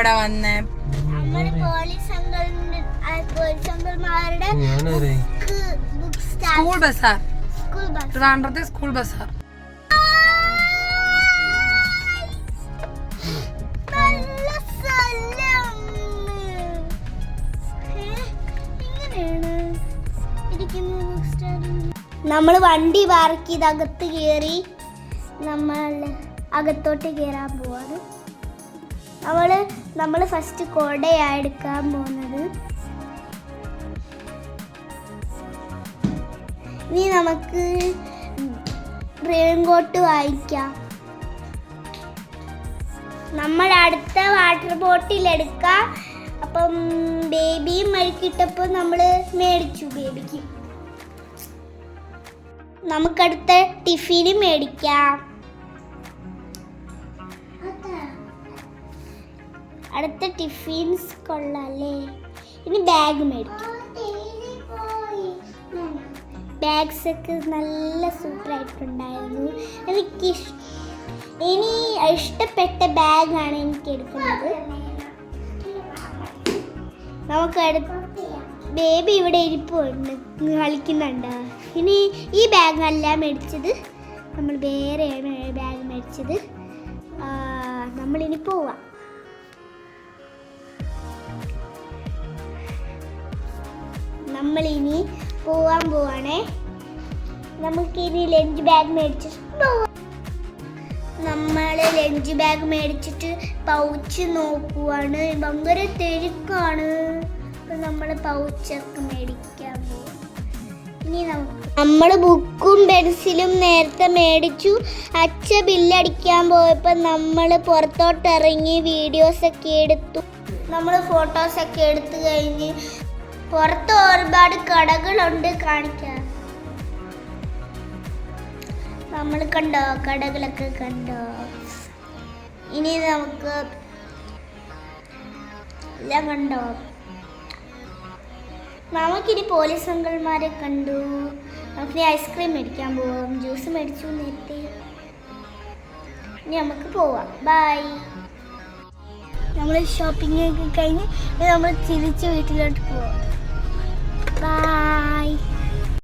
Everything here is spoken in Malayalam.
ഇവിടെ വന്നേ? സ്കൂൾ ബസ്സാർ സ്കൂൾ ബസ് ട്രിവാൻഡ്രത്തെ സ്കൂൾ സ്ഥലം. നമ്മൾ വണ്ടി പാർക്ക് ചെയ്ത് അകത്ത് കയറി നമ്മൾ അകത്തോട്ട് കയറാൻ പോവാണ്. നമ്മൾ നമ്മൾ ഫസ്റ്റ് കോടയാണ് എടുക്കാൻ പോകുന്നത് ഇനി നമുക്ക് റെയിൻകോട്ട് വായിക്കാം നമ്മൾ അടുത്ത വാട്ടർ ബോട്ടിൽ എടുക്കാം. അപ്പം ബേബിയും മഴുക്കിട്ടപ്പോൾ നമ്മൾ മേടിച്ചു ബേബിക്ക് നമുക്കടുത്ത ടിഫിന് മേടിക്കാം. അടുത്ത ടിഫിൻസ് കൊള്ളാല്ലേ? ഇനി ബാഗ് മേടിക്കും. ബാഗ്സ് ഒക്കെ നല്ല സൂപ്പർ ആയിട്ടുണ്ടായിരുന്നു എനിക്ക് ഇനി ഇഷ്ടപ്പെട്ട ബാഗാണ് എനിക്ക് എടുക്കുന്നത്. നമുക്ക് അടുത്ത് ബേബി ഇവിടെ ഇരിപ്പുണ്ട് കളിക്കുന്നുണ്ട്. ഇനി ഈ ബാഗല്ല മേടിച്ചത്. നമ്മൾ വേറെയാണ് ബാഗ് മേടിച്ചത്. നമ്മളിനി പോവാം. നമ്മളിനി പോവാൻ പോവാണേ. നമുക്കിനി ലഞ്ച് ബാഗ് മേടിച്ചിട്ട് നമ്മൾ ലഞ്ച് ബാഗ് മേടിച്ചിട്ട് പൗച്ച് നോക്കുവാണ്. ഭയങ്കര തിരക്കാണ്. നമ്മൾ പൗച്ചൊക്കെ മേടിക്കാൻ പോകും ഇനി നമുക്ക് നമ്മൾ ബുക്കും പെൻസിലും നേരത്തെ മേടിച്ചു. അച്ഛ ബില്ലടിക്കാൻ പോയപ്പോൾ നമ്മൾ പുറത്തോട്ടിറങ്ങി വീഡിയോസൊക്കെ എടുത്തു. നമ്മൾ ഫോട്ടോസൊക്കെ എടുത്തു കഴിഞ്ഞ് പുറത്ത് ഒരുപാട് കടകളുണ്ട് കാണിക്കാൻ. നമ്മൾ കണ്ടോ? കടകളൊക്കെ കണ്ടോ? ഇനി നമുക്ക് എല്ലാം കണ്ടോ? നമുക്കിനി പോലീസ് അങ്കിൾമാരെ കണ്ടു. നമുക്കിനി ഐസ്ക്രീം മേടിക്കാൻ പോവാം. ജ്യൂസ് മേടിച്ചു നേരത്തെ. ഇനി നമുക്ക് പോവാം. ബൈ നമ്മൾ ഷോപ്പിംഗ് ഒക്കെ കഴിഞ്ഞ് നമ്മൾ തിരിച്ച് വീട്ടിലോട്ട് പോവാം. ബൈ